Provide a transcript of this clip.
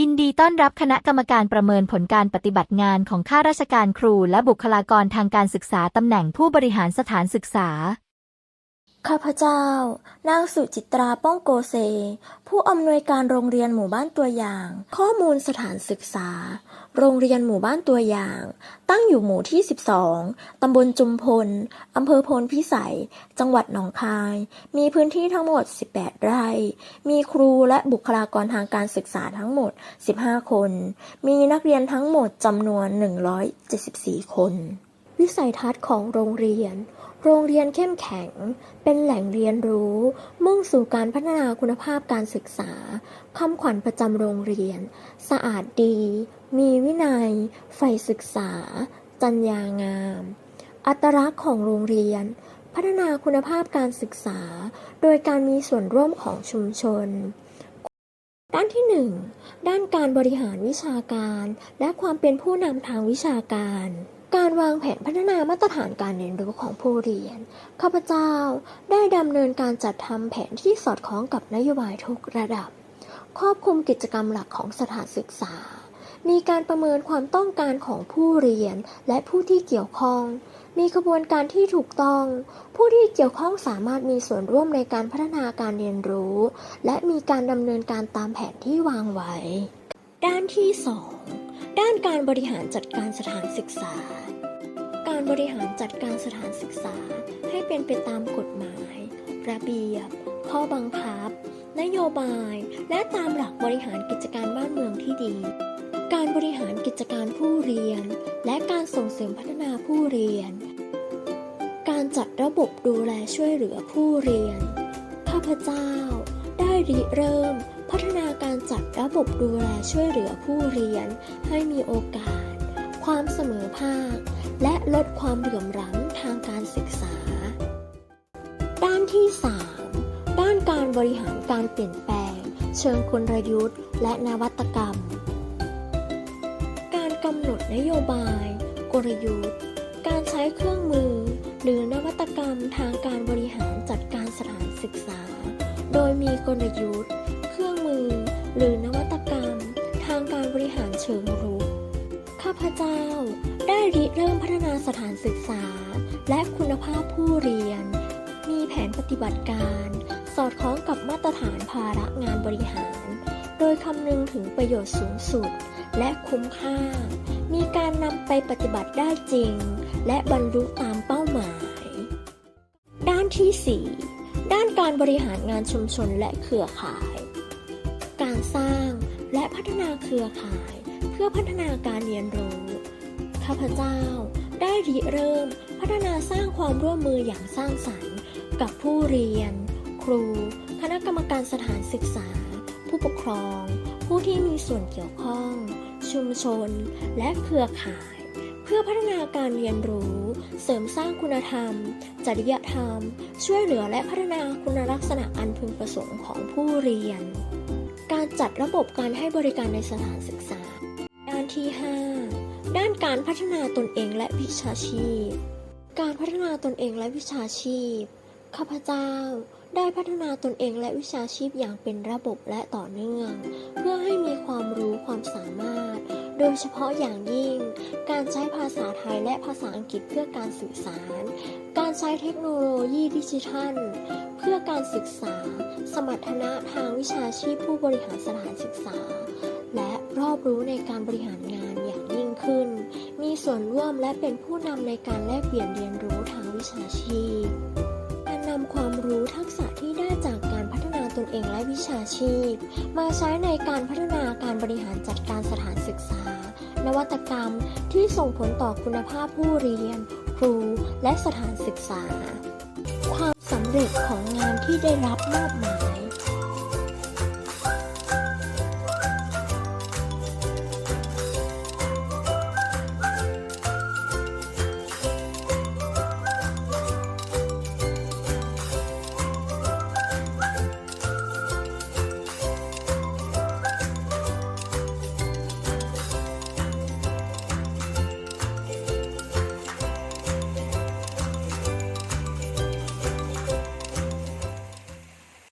ยินดีต้อนรับคณะกรรมการประเมินผลการปฏิบัติงานของข้าราชการครูและบุคลากรทางการศึกษาตำแหน่งผู้บริหารสถานศึกษา ข้าพเจ้า นางสุจิตราป้องโกเซ ผู้อำนวยการโรงเรียนหมู่บ้านตัวอย่าง ข้อมูลสถานศึกษา โรงเรียนหมู่บ้านตัวอย่าง ตั้งอยู่หมู่ที่ 12 ตำบลจุมพล อำเภอโพนพิสัย จังหวัดหนองคาย มีพื้นที่ทั้งหมด 18 ไร่ มีครูและบุคลากรทางการศึกษาทั้งหมด 15 คน มีนักเรียนทั้งหมดจำนวน 174 คน วิสัยทัศน์ของโรงเรียน โรงเรียนเข้มแข็ง เป็นแหล่งเรียนรู้ มุ่งสู่การพัฒนาคุณภาพการศึกษา คำขวัญประจำโรงเรียน สะอาดดี มีวินัย ใฝ่ศึกษา จัญญางาม อัตลักษณ์ของโรงเรียน พัฒนาคุณภาพการศึกษา โดยการมีส่วนร่วมของชุมชน ด้านที่ 1 ด้านการบริหารวิชาการ และความเป็นผู้นำทางวิชาการ การวางแผนพัฒนามาตรฐานการเรียนรู้ของผู้เรียน ข้าพเจ้าได้ดำเนินการจัดทำแผนที่สอดคล้องกับนโยบายทุกระดับ ครอบคลุมกิจกรรมหลักของสถานศึกษา มีการประเมินความต้องการของผู้เรียนและผู้ที่เกี่ยวข้อง มีกระบวนการที่ถูกต้อง ผู้ที่เกี่ยวข้องสามารถมีส่วนร่วมในการพัฒนาการเรียนรู้ และมีการดำเนินการตามแผนที่วางไว้ ด้านที่ 2 ด้านการบริหารจัดการสถานศึกษา การบริหารจัดการสถานศึกษาให้เป็นไปตามกฎหมาย ระเบียบ ข้อบังคับ นโยบาย และตามหลักบริหารกิจการบ้านเมืองที่ดี การบริหารกิจการผู้เรียน และการส่งเสริมพัฒนาผู้เรียน การจัดระบบดูแลช่วยเหลือผู้เรียน ข้าพเจ้า ได้ริเริ่ม พัฒนาการจัดระบบดูแลช่วยเหลือผู้เรียนให้มีโอกาส ความเสมอภาค และลดความเหลื่อมล้ำทางการศึกษา ด้านที่ 3 ด้านการบริหารการเปลี่ยนแปลง เชิงกลยุทธ์ และนวัตกรรม การกำหนดนโยบาย กลยุทธ์ การใช้เครื่องมือ หรือนวัตกรรมทางการบริหารจัดการสถานศึกษา โดยมีกลยุทธ์ หรือนวัตกรรม ทางการบริหารเชิงรุก ข้าพเจ้าได้ริเริ่มพัฒนาสถานศึกษา และคุณภาพผู้เรียน มีแผนปฏิบัติการ สอดคล้องกับมาตรฐานภาระงานบริหาร โดยคำนึงถึงประโยชน์สูงสุด และคุ้มค่า มีการนำไปปฏิบัติได้จริง และบรรลุตามเป้าหมาย ด้านที่ 4ด้านการบริหารงานชุมชนและเครือข่าย สร้าง และพัฒนาเครือข่าย เพื่อพัฒนาการเรียนรู้ ข้าพเจ้าได้ริเริ่มพัฒนาสร้างความร่วมมืออย่างสร้างสรรค์ กับผู้เรียน ครู คณะกรรมการสถานศึกษา ผู้ปกครอง ผู้ที่มีส่วนเกี่ยวข้อง ชุมชน และเครือข่าย เพื่อพัฒนาการเรียนรู้ เสริมสร้างคุณธรรม จริยธรรม ช่วยเหลือและพัฒนาคุณลักษณะอันพึงประสงค์ของผู้เรียน จัดระบบการให้บริการในสถานศึกษา ด้านที่ 5 ด้านการพัฒนาตนเองและวิชาชีพ การพัฒนาตนเองและวิชาชีพ ข้าพเจ้าได้พัฒนาตนเองและวิชาชีพอย่างเป็นระบบและต่อเนื่อง เพื่อให้มีความรู้ความสามารถ โดยเฉพาะอย่างยิ่ง การใช้ภาษาไทยและภาษาอังกฤษเพื่อการสื่อสาร การใช้เทคโนโลยีดิจิทัล เพื่อการศึกษา สมรรถนะทางวิชาชีพผู้บริหารสถานศึกษา และรอบรู้ในการบริหารงานอย่างยิ่งขึ้น มีส่วนร่วมและเป็นผู้นำในการแลกเปลี่ยนเรียนรู้ทางวิชาชีพ เองและวิชาชีพ มาใช้ในการพัฒนาการบริหารจัดการสถานศึกษา นวัตกรรมที่ส่งผลต่อคุณภาพผู้เรียน ครู และสถานศึกษา ความสำเร็จของงานที่ได้รับมอบหมาย